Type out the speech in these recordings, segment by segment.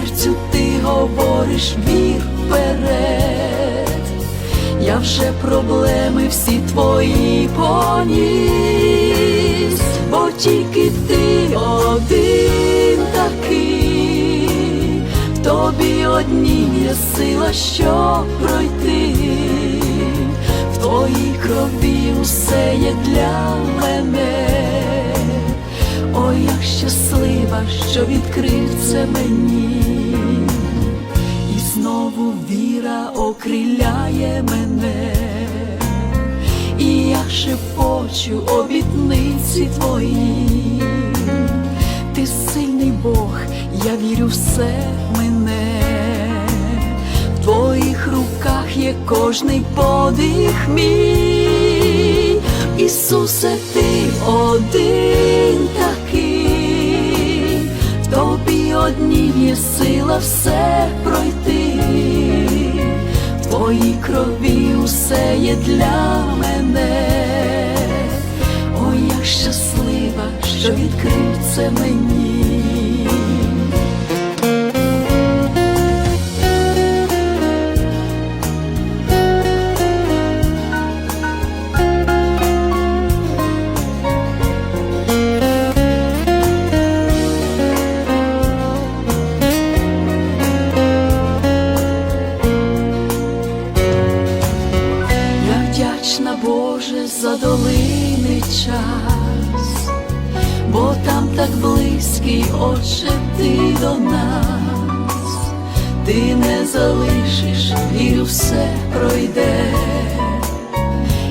серцю ти говориш вір вперед. Я вже проблеми всі твої поніс, бо тільки ти один такий, в тобі однім є сила, щоб пройти, в твоїй крові усе є для мене. Ой, як щаслива, що відкрив це мені. І знову віра окриляє мене, і я шепочу обітниці твої, ти сильний Бог, я вірю, все мене, в твоїх руках є кожний подих мій, Ісусе, ти один тобі є сила все пройти, в твоїй крові усе є для мене. Ой, як щаслива, що відкрив це мені. Боже за долини час, бо там так близький, Отче, ти до нас, ти не залишиш, вірю, все пройде,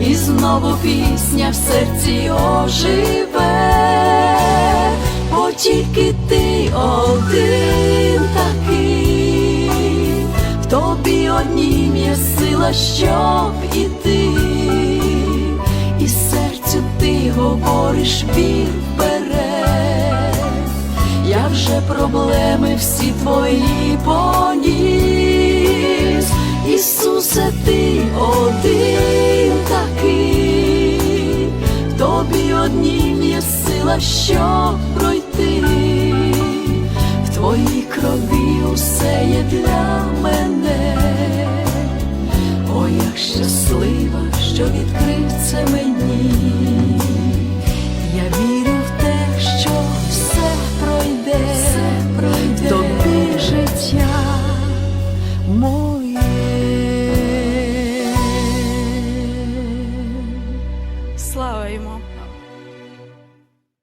і знову пісня в серці оживе, бо тільки ти один такий, в тобі однім є сила, щоб іти, вір вперед. Я вже проблеми всі твої поніс, Ісусе, ти один такий, в тобі однім є сила, щоб пройти, в твоїй крові усе є для мене. Ой, як щаслива, що відкрив це мені. me.